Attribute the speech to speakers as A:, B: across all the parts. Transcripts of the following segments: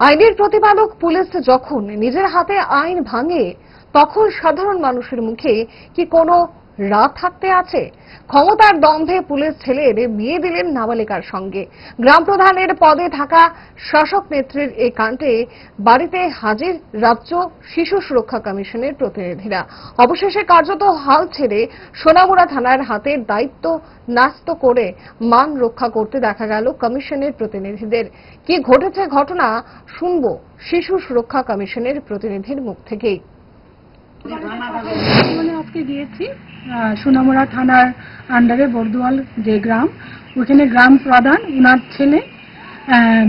A: আইনের প্রতিপালক পুলিশ যখন নিজের হাতে আইন ভাঙে তখন সাধারণ মানুষের মুখে কি কোনো রাত থাকতে আছে? ক্ষমতার দম্ভে পুলিশ ছেলের বিয়ে দিলেন নাবালিকার সঙ্গে। গ্রাম প্রধানের পদে থাকা শাসক নেত্রীর এই কাণ্ডে বাড়িতে হাজির রাজ্য শিশু সুরক্ষা কমিশনের প্রতিনিধিরা। অবশেষে কার্যত হাল ছেড়ে সোনামুড়া থানার হাতে দায়িত্ব ন্যস্ত করে মান রক্ষা করতে দেখা গেল কমিশনের প্রতিনিধিদের। কি ঘটেছে ঘটনা শুনব শিশু সুরক্ষা কমিশনের প্রতিনিধির মুখ থেকেই।
B: আজকে গিয়েছি সোনামুড়া থানার আন্ডারে বর্দুয়াল যে গ্রাম ওখানে গ্রাম প্রধান ওনার ছেলে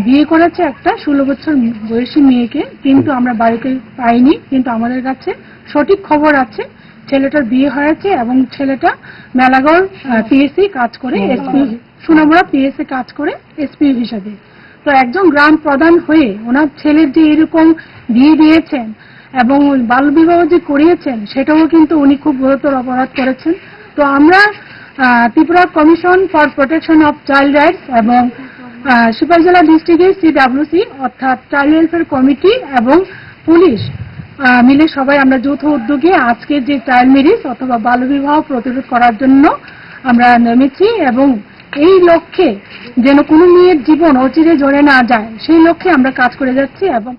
B: বিয়ে করেছে একটা ষোলো বছর বয়সী মেয়েকে কিন্তু আমরা বাড়িতে পাইনি কিন্তু আমাদের কাছে সঠিক খবর আছে ছেলেটার বিয়ে হয়েছে এবং ছেলেটা মেলাগড় পিএসসি কাজ করে এসপি সোনামুড়া পিএসসি কাজ করে এসপি হিসাবে। তো একজন গ্রাম প্রধান হয়ে ওনার ছেলের যে এরকম বিয়ে দিয়েছেন এবং বাল বিবাহ যে করিয়েছেন সেটাও কিন্তু উনি খুব গুরুতর অপরাধ করেছেন। তো আমরা Tripura commission for protection of child rights এবং আহ, সিপাহীজলা ডিস্ট্রিক্টের সিডাব্লিউসি অর্থাৎ চাইল্ড ওয়েলফেয়ার কমিটি এবং পুলিশ মিলে সবাই আমরা যৌথ উদ্যোগে আজকে যে চাইল্ড ম্যারেজ অথবা বাল্যবিবাহ প্রতিরোধ করার জন্য আমরা নেমেছি এবং এই লক্ষ্যে যেন কোনো মেয়ের জীবন অচিরে জড়ে না যায় সেই লক্ষ্যে আমরা কাজ করে যাচ্ছি এবং